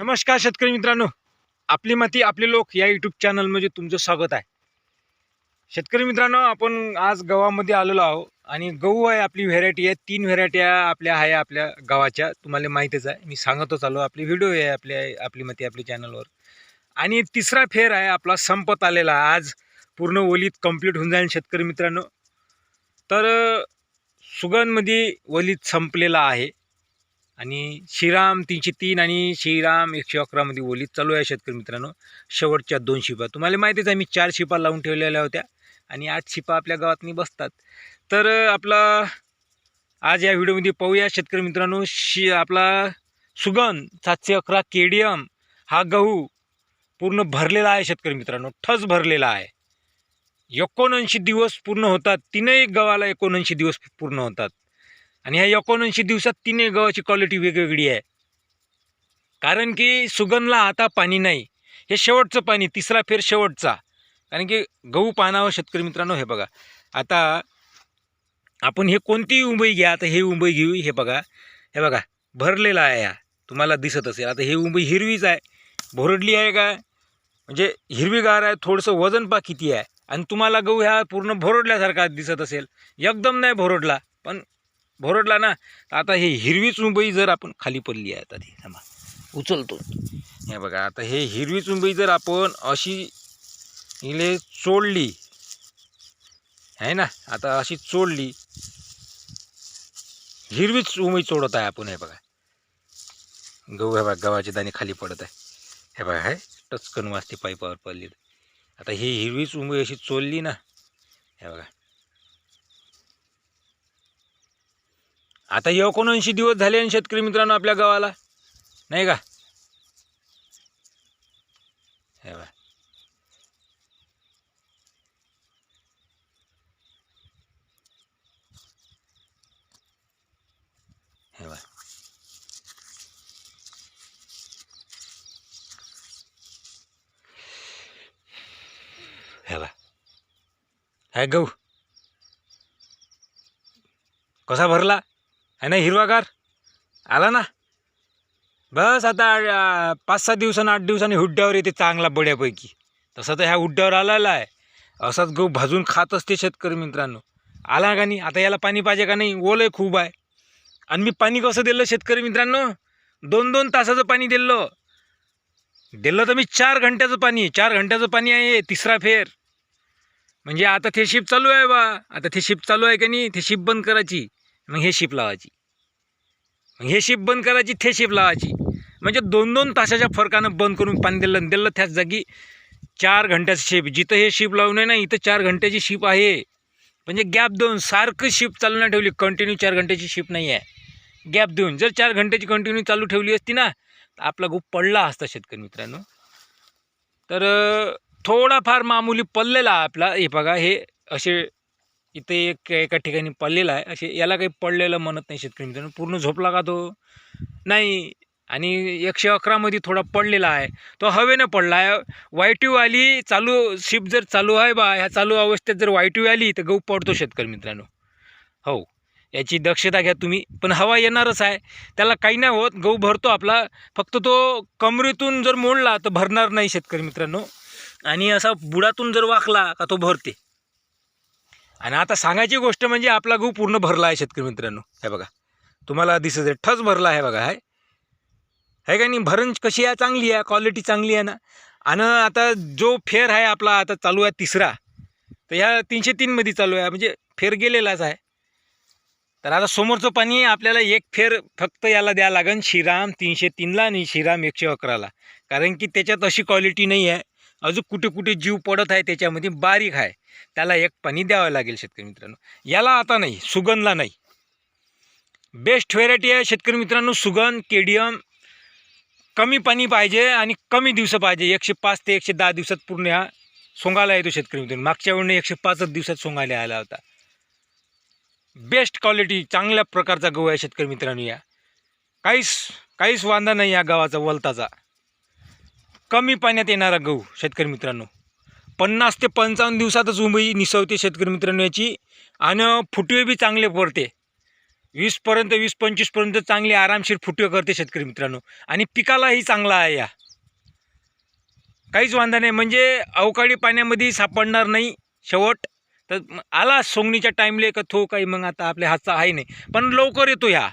नमस्कार शेतकरी मित्रांनो. आपली माती आपले लोक या यूट्यूब चॅनलमध्ये तुमचं स्वागत आहे. शेतकरी मित्रांनो आपण आज गव्हामध्ये आलेलो आहो आणि गहू आहे आपली व्हेरायटी आहे. तीन व्हेरायटी आपल्या आहे आपल्या गावाच्या तुम्हाला माहितीच आहे. मी सांगतच आलो. आपली व्हिडिओ आहे आपल्या आपली माती आपल्या चॅनलवर आणि तिसरा फेर आहे आपला संपत आलेला. आज पूर्ण ओलीत कंप्लीट होऊन जाईल शेतकरी मित्रांनो. तर सुगंधमध्ये ओलीत संपलेला आहे. आणि श्रीराम तीनशे तीन आणि श्रीराम एकशे अकरामध्ये ओली चालू आहे शेतकरी मित्रांनो. शेवटच्या दोन शिपा. तुम्हाला माहितीच आहे मी चार शिपा लावून ठेवलेल्या होत्या आणि आठ शिपा आपल्या गावातनी बसतात. तर आपला आज या व्हिडिओमध्ये पाहूया शेतकरी मित्रांनो शि आपला सुगंध सातशे अकरा के डी एम हा गहू पूर्ण भरलेला आहे शेतकरी मित्रांनो ठस भरलेला आहे. एकोणऐंशी दिवस पूर्ण होतात तीनही गव्हाला एकोणऐंशी दिवस पूर्ण होतात. आणि ह्या एकोणऐंशी दिवसात तिन्ही गव्हाची क्वालिटी वेगवेगळी आहे. कारण की सुगंधला आता पाणी नाही. हे शेवटचं पाणी तिसरा फेर शेवटचा. कारण की गहू पानावर शेतकरी मित्रांनो हे बघा. आता आपण हे कोणतीही उंबई घ्या आता हे उंबई घेऊ हे बघा. हे बघा भरलेला आहे हा तुम्हाला दिसत असेल. आता हे उंबई हिरवीच आहे. भोरडली आहे का? म्हणजे हिरवीगार आहे थोडंसं वजन पा किती आहे. आणि तुम्हाला गहू ह्या पूर्ण भोरडल्यासारखा दिसत असेल. एकदम नाही भोरडला पण भोरडला ना तर आता हे हिरवीच मुंबई जर आपण खाली पडली आहे आता ती थांबा. उचलतो. हे बघा आता हे हिरवीच मुंबई जर आपण अशी इले चोडली आहे ना आता अशी चोडली हिरवीच उंबई चोडत आहे आपण हे बघा. गहू हे बघा गव्हाचे दाणे खाली पडत आहे. हे बघा हे टचकन वाजते पाईपावर पडली आता ही हिरवीच उंबई अशी चोलली ना हे बघा. आता एकोणऐंशी दिवस झाले आणि शेतकरी मित्रांनो आपल्या गावाला. नाही का? हे बघा. हे बघा. हे बघा. हाय गहू. कसा भरला? आहे ना हिरवागार? आला ना? बस आता पाच सात दिवसानं आठ दिवसांनी हुड्ड्यावर येते चांगला बड्यापैकी. तसं तर ह्या हुड्ड्यावर आलेला आहे. असाच गहू भाजून खात असते शेतकरी मित्रांनो. आला का नाही? आता याला पाणी पाहिजे का नाही? ओलंय खूप आहे. आणि मी पाणी कसं दिलं शेतकरी मित्रांनो? दोन दोन तासाचं पाणी दिलं. दिलं तर मी चार घंट्याचं पाणी. चार घंट्याचं पाणी आहे तिसरा फेर. म्हणजे आता ते शिप चालू आहे बा. आता ते शिप चालू आहे का नाही? ते शिप बंद करायची. मग हे शिप लावायची. मग हे शिप बंद करायची थे शिप लावायची. म्हणजे दोन दोन तासाच्या फरकानं बंद करून पाणी दिलं दिलं त्याच जागी चार घंट्याचं शिप जिथं हे शिप लावून आहे ना इथं चार घंट्याची शिप आहे. म्हणजे गॅप देऊन सारखं शिप चालू नाही ठेवली. कंटिन्यू चार घंट्याची शिप नाही आहे. गॅप देऊन जर चार घंट्याची कंटिन्यू चालू ठेवली असती ना तर आपला गूप पडला असता शेतकरी मित्रांनो. तर थोडाफार मामुली पडलेला आपला. हे बघा हे असे इथे एक एका ठिकाणी पडलेला आहे. असे याला काही पडलेलं म्हणत नाही शेतकरी मित्रांनो. पूर्ण झोपला का तो? नाही. आणि एकशे अकरामध्ये थोडा पडलेला आहे. तो हवेनं पडला आहे वायट्यू आली चालू शिप जर चालू आहे बा ह्या चालू अवस्थेत जर वायट्यू आली तर गहू पडतो शेतकरी मित्रांनो. हो. याची दक्षता घ्या तुम्ही. पण हवा येणारच आहे. त्याला काही नाही होत. गहू भरतो आपला. फक्त तो कमरेतून जर मोडला तर भरणार नाही शेतकरी मित्रांनो. आणि असा बुडातून जर वाकला का तो भरते. आणि आता सांगायची गोष्ट म्हणजे आपला गहू पूर्ण भरला आहे शेतकरी मित्रांनो. हे बघा. तुम्हाला दिसत आहे ठस भरला आहे बघा आहे आहे का नाही? भरण कशी आहे? चांगली आहे क्वालिटी चांगली आहे ना? आणि आता जो फेर आहे आपला आता चालू आहे तिसरा. तर ह्या तीनशे तीनमध्ये चालू आहे म्हणजे फेर गेलेलाच आहे. तर आता समोरचं पाणी आपल्याला एक फेर फक्त याला द्यावं लागेल श्रीराम तीनशे तीनला आणि श्रीराम एकशे अकराला. कारण की त्याच्यात अशी क्वालिटी नाही आहे. अजून कुठे कुठे जीव पडत आहे त्याच्यामध्ये बारीक आहे. त्याला एक पाणी द्यावं लागेल शेतकरी मित्रांनो. याला आता नाही सुगंधला नाही. बेस्ट व्हेरायटी आहे शेतकरी मित्रांनो सुगंध केडियम कमी पाणी पाहिजे आणि कमी दिवस पाहिजे. एकशे पाच ते एकशे दहा दिवसात पूर्ण ह्या सोंगायला येतो शेतकरी मित्रांनो. मागच्या वेळेने एकशे पाचच दिवसात सोंगायला आला होता. बेस्ट क्वालिटी चांगल्या प्रकारचा गहू आहे शेतकरी मित्रांनो या. काहीच काहीच वांदा नाही या गावाचा वलताचा. कमी पाण्यात येणारा गहू शेतकरी मित्रांनो. पन्नास ते पंचावन्न दिवसातच उंबई निसवते शेतकरी मित्रांनो याची. आणि फुटवे बी चांगले पडते. वीसपर्यंत वीस पंचवीसपर्यंत चांगले आरामशीर फुटवे करते शेतकरी मित्रांनो. आणि पिकालाही चांगला आहे या. काहीच वांधा नाही. म्हणजे अवकाळी पाण्यामध्ये सापडणार नाही शेवट. तर आला सोंगणीच्या टाईमले का थो काही मग आता आपल्या हातचा आहे नाही. पण लवकर येतो ह्या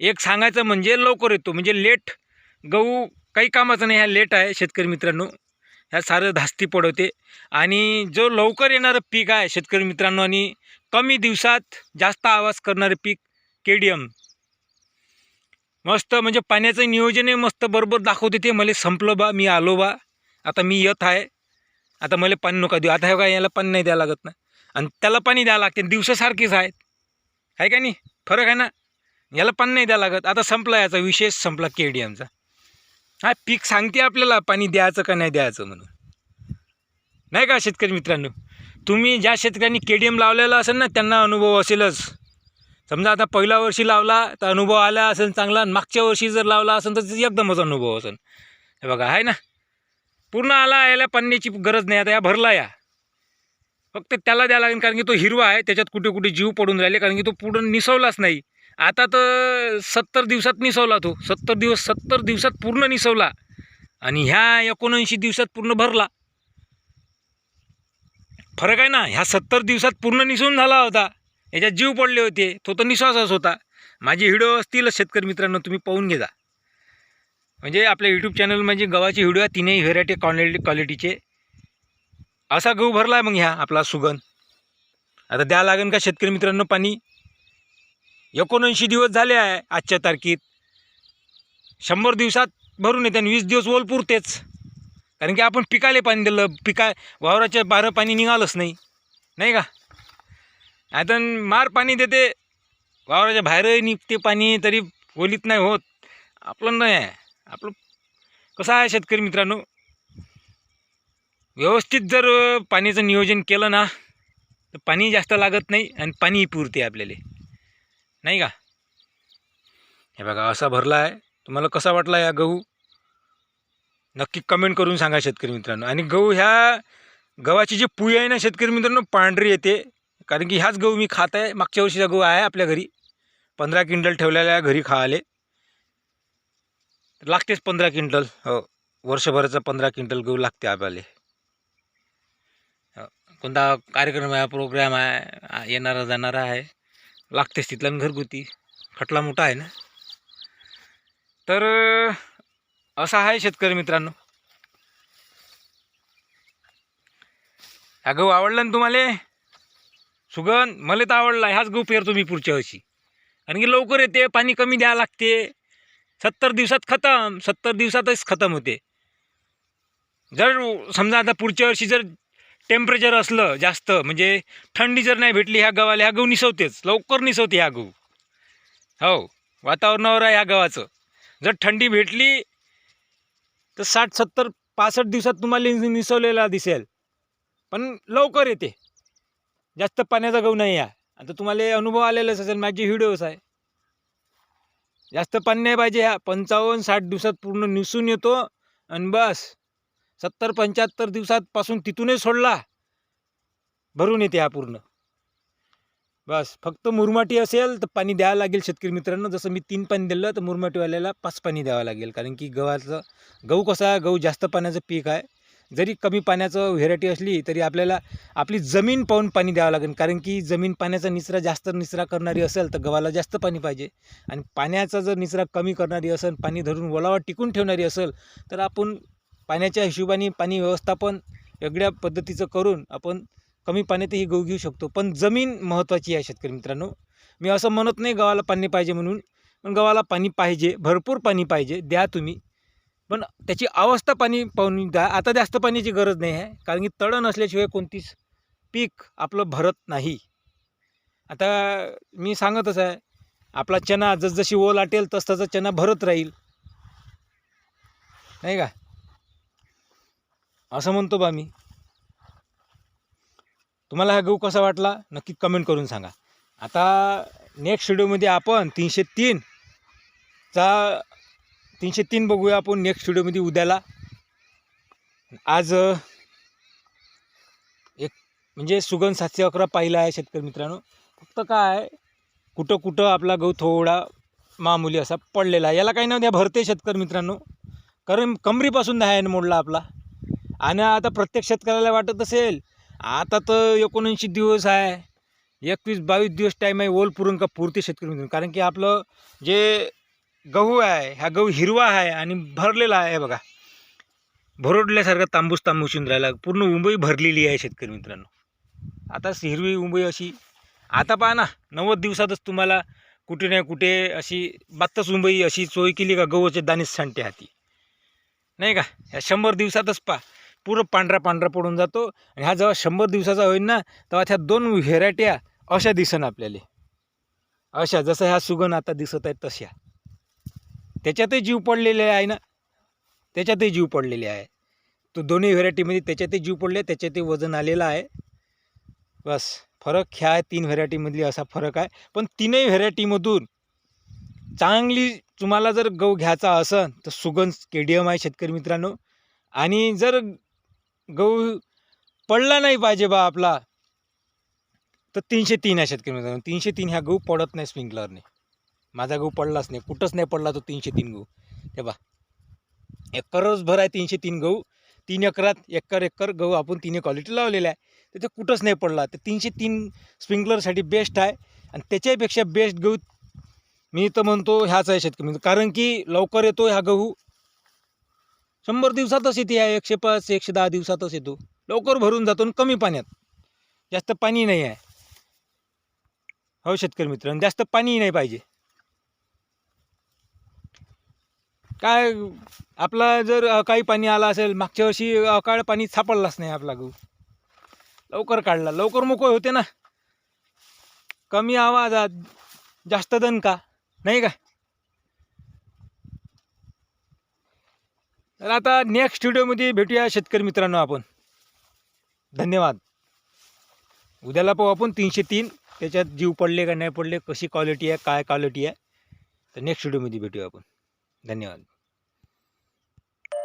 एक सांगायचं म्हणजे लवकर येतो. म्हणजे लेट गहू काही कामाचं नाही ह्या लेट आहे शेतकरी मित्रांनो. ह्या सारं धास्ती पडवते. आणि जो लवकर येणारं पीक आहे शेतकरी मित्रांनो आणि कमी दिवसात जास्त आवाज करणारे पीक के डी एम मस्त म्हणजे पाण्याचं नियोजनही मस्त बरोबर दाखवते ते. मला संपलं बा मी आलो बा. आता मी येत आहे. आता मला पाणी नका देऊ. आता हे काय याला पाणी नाही द्यायला लागत ना. आणि त्याला पाणी द्यावं लागते. दिवसासारखीच आहेत. आहे का नाही? फरक आहे ना? याला पाणी नाही द्यावं लागत. आता संपला याचा विशेष संपला के डी एमचा हा पीक सांगते आपल्याला पाणी द्यायचं का नाही द्यायचं म्हणून. नाही का शेतकरी मित्रांनो? तुम्ही ज्या शेतकऱ्यांनी के डी एम लावलेला असेल ना त्यांना अनुभव असेलच. समजा आता पहिल्या वर्षी लावला तर अनुभव आला असेल चांगला मागच्या वर्षी जर लावला असेल तर एकदमच अनुभव असेल. हे बघा आहे ना? पूर्ण आला याला पाण्याची गरज नाही आता या भरला या. फक्त त्याला द्यावं लागेल कारण की तो हिरवा आहे त्याच्यात कुठे कुठे जीव पडून राहिले कारण की तो पुढं निसवलाच नाही. आता तर सत्तर दिवसात निसवला तो. सत्तर दिवस सत्तर दिवसात पूर्ण निसवला. आणि ह्या एकोणऐंशी दिवसात पूर्ण भरला. फरक आहे ना ह्या सत्तर दिवसात पूर्ण निसवून झाला होता. याच्यात जीव पडले होते. तो तर निश्वासच होता. माझे व्हिडिओ असतीलच शेतकरी मित्रांनो तुम्ही पाहून घेता म्हणजे आपल्या यूट्यूब चॅनल म्हणजे गव्हाचे व्हिडिओ आहे तीनही व्हेरायटी क्वालिटी क्वालिटीचे असा गहू भरला आहे मग ह्या आपला सुगंध. आता द्या लागेल का शेतकरी मित्रांनो पाणी? एकोणऐंशी दिवस झाले आहे आजच्या तारखेत. शंभर दिवसात भरून येते आणि वीस दिवस ओल पुरतेच. कारण की आपण पिकाले पाणी दिलं पिका वावराच्या बाहेर पाणी निघालंच नाही. नाही का? आता मार पाणी देते वावराच्या बाहेरही निघते पाणी तरी ओलीत नाही होत. आपलं नाही आहे. आपलं कसं आहे शेतकरी मित्रांनो? व्यवस्थित जर पाण्याचं नियोजन केलं ना तर पाणी जास्त लागत नाही आणि पाणीही पुरते आपल्याला. नाही का? हे बघा असा भरला आहे तुम्हाला कसा वाटला या गहू? नक्की कमेंट करून सांगा शेतकरी मित्रांनो. आणि गहू ह्या गव्हाची जी पुई आहे ना शेतकरी मित्रांनो पांढरी येते. कारण की ह्याच गहू मी खात आहे. मागच्या वर्षीचा गहू आहे आपल्या घरी. पंधरा क्विंटल ठेवलेला आहे घरी खाले. लागतेच पंधरा क्विंटल. हो वर्षभराचा पंधरा क्विंटल गहू लागते आपल्याला. हो. कोणता कार्यक्रम आहे प्रोग्राम आहे येणारा जाणारा आहे. लागतेच तिथला घरगुती. खटला मोठा आहे ना. तर असा आहे शेतकरी मित्रांनो. हा गहू आवडला ना तुम्हाला? सुगंध मला तर आवडला. ह्याच गहू पेरतो मी पुढच्या वर्षी. कारण की लवकर येते पाणी कमी द्यावं लागते. सत्तर दिवसात खतम सत्तर दिवसातच खतम होते. जर समजा आता पुढच्या वर्षी जर टेम्परेचर असलं जास्त म्हणजे थंडी जर नाही भेटली ह्या गव्हाला ह्या गहू निसवतेच. लवकर निसवते ह्या गहू. हो वातावरणावर आहे ह्या गव्हाचं. जर थंडी भेटली तर साठ सत्तर पासष्ट दिवसात तुम्हाला निसवलेला दिसेल. पण लवकर येते. जास्त पाण्याचा गहू नाही आहे. आता तुम्हाला अनुभव आलेलाच असेल माझी व्हिडिओज आहे. जास्त पाणी नाही पाहिजे ह्या पंचावन्न साठ दिवसात पूर्ण निसून येतो. आणि बस. सत्तर पंच्याहत्तर दिवसातपासून तिथूनही सोडला. भरून येते हा पूर्ण. बस फक्त मुरमाटी असेल तर पाणी द्यावं लागेल शेतकरी मित्रांनो. जसं मी तीन पाणी दिलं तर मुरमाटीवाल्याला पाच पाणी द्यावं लागेल. कारण की गव्हाचं गहू कसा आहे? गहू जास्त पाण्याचं पीक आहे. जरी कमी पाण्याचं व्हेरायटी असली तरी आपल्याला आपली जमीन पाहून पाणी द्यावं लागेल. कारण की जमीन पाण्याचा निचरा जास्त निचरा करणारी असेल तर गव्हाला जास्त पाणी पाहिजे. आणि पाण्याचा जर निचरा कमी करणारी असेल पाणी धरून ओलावा टिकून ठेवणारी असेल तर आपण पाण्याच्या हिशोबाने पाणी व्यवस्थापन वेगळ्या पद्धतीचं करून आपण कमी पाण्यातही गहू घेऊ शकतो. पण जमीन महत्त्वाची आहे शेतकरी मित्रांनो. मी असं म्हणत नाही गव्हाला पाणी पाहिजे म्हणून पण गव्हाला पाणी पाहिजे भरपूर पाणी पाहिजे द्या तुम्ही. पण त्याची अवस्था पाणी पाहून द्या. आता जास्त पाण्याची गरज नाही आहे कारण की तळण असल्याशिवाय कोणतीच पीक आपलं भरत नाही. आता मी सांगतच आहे आपला चना जसजशी ओल आटेल तस तसा चना भरत राहील. नाही का? असं म्हणतो बा मी. तुम्हाला हा गहू कसा वाटला? नक्की कमेंट करून सांगा. आता नेक्स्ट व्हिडिओमध्ये आपण तीनशे तीन चा तीनशे तीन बघूया आपण नेक्स्ट व्हिडिओमध्ये उद्याला. आज एक म्हणजे सुगंध सातशे अकरा पाहिला आहे शेतकरी मित्रांनो. फक्त काय कुठं कुठं आपला गहू थोडा मामूली असा पडलेला आहे. याला काही नाही द्या भरते शेतकरी मित्रांनो. कारण कमरीपासून दहा मोडला आपला. आणि आता प्रत्येक शेतकऱ्याला वाटत असेल आता तर एकोणऐंशी दिवस आहे एकवीस बावीस दिवस टाईम आहे ओल पुरून का पुरते शेतकरी मिळून कारण की आपलं जे गहू आहे ह्या गहू हिरवा आहे आणि भरलेला आहे बघा. भरडल्यासारखा तांबूस तांबूस येऊन राहिला. पूर्ण उंबई भरलेली आहे शेतकरी मित्रांनो. आता हिरवी उंबई अशी. आता पहा ना नव्वद दिवसातच तुम्हाला कुठे नाही कुठे अशी बात्तच उंबई अशी सोय केली का गव्हाचे दाणेच सांडते हाती. नाही का? ह्या शंभर दिवसातच पहा. पूर्ण पांढरा पांढरा पडून जातो. आणि हा जेव्हा शंभर दिवसाचा होईल ना तेव्हा त्या दोन व्हेरायट्या अशा दिसन आपल्याला. अशा जसं ह्या सुगण आता दिसत आहेत तशा. त्याच्यातही जीव पडलेले आहे ना? त्याच्यातही जीव पडलेले आहे. तो दोन्ही व्हेरायटीमध्ये त्याच्यातही जीव पडले त्याच्यातही वजन आलेलं आहे. बस फरक ह्या तीन व्हेरायटीमधली असा फरक आहे. पण तीनही व्हेरायटीमधून चांगली तुम्हाला जर गहू घ्यायचा असन तर सुगंध एम आहे शेतकरी मित्रांनो. आणि जर गहू पडला नाही पाहिजे बा आपला. तर तीनशे तीन आहे शेतकरी मित्रांनो तीनशे तीन ह्या गहू पडत नाही स्प्रिंकलरने. माझा गहू पडलाच नाही. कुठंच नाही पडला तो तीनशे तीन गहू. ते बा. एकरच भर आहे तीनशे तीन गहू. तीन एकरात एकर एकर गहू आपण तिन्ही क्वालिटी लावलेल्या आहे. तर ते कुठंच नाही पडला. तर तीनशे तीन स्प्रिंकलरसाठी बेस्ट आहे. आणि त्याच्यापेक्षा बेस्ट गहू मी तर म्हणतो ह्याच आहे शेतकरी कारण की लवकर येतो ह्या गहू. शंभर दिवसातच येते या एकशे पाच एकशे दहा दिवसातच येतो. लवकर भरून जातो आणि कमी पाण्यात. जास्त पाणी नाही आहे. हो शेतकरी मित्र जास्त पाणी नाही पाहिजे. काय आपला जर काही पाणी आला असेल मागच्या वर्षी अकाळ पाणी सापडलाच नाही आपला गहू. लवकर काढला. लवकर मोकळे होते ना. कमी आवाजात जास्त दणका नाही का? तर आता नेक्स्ट व्हिडिओमध्ये भेटूया शेतकरी मित्रांनो आपण. धन्यवाद. उद्याला पाहू आपण तीनशे तीन. त्याच्यात जीव पडले का नाही पडले कशी क्वालिटी आहे काय क्वालिटी आहे. तर नेक्स्ट व्हिडिओमध्ये भेटूया आपण. धन्यवाद.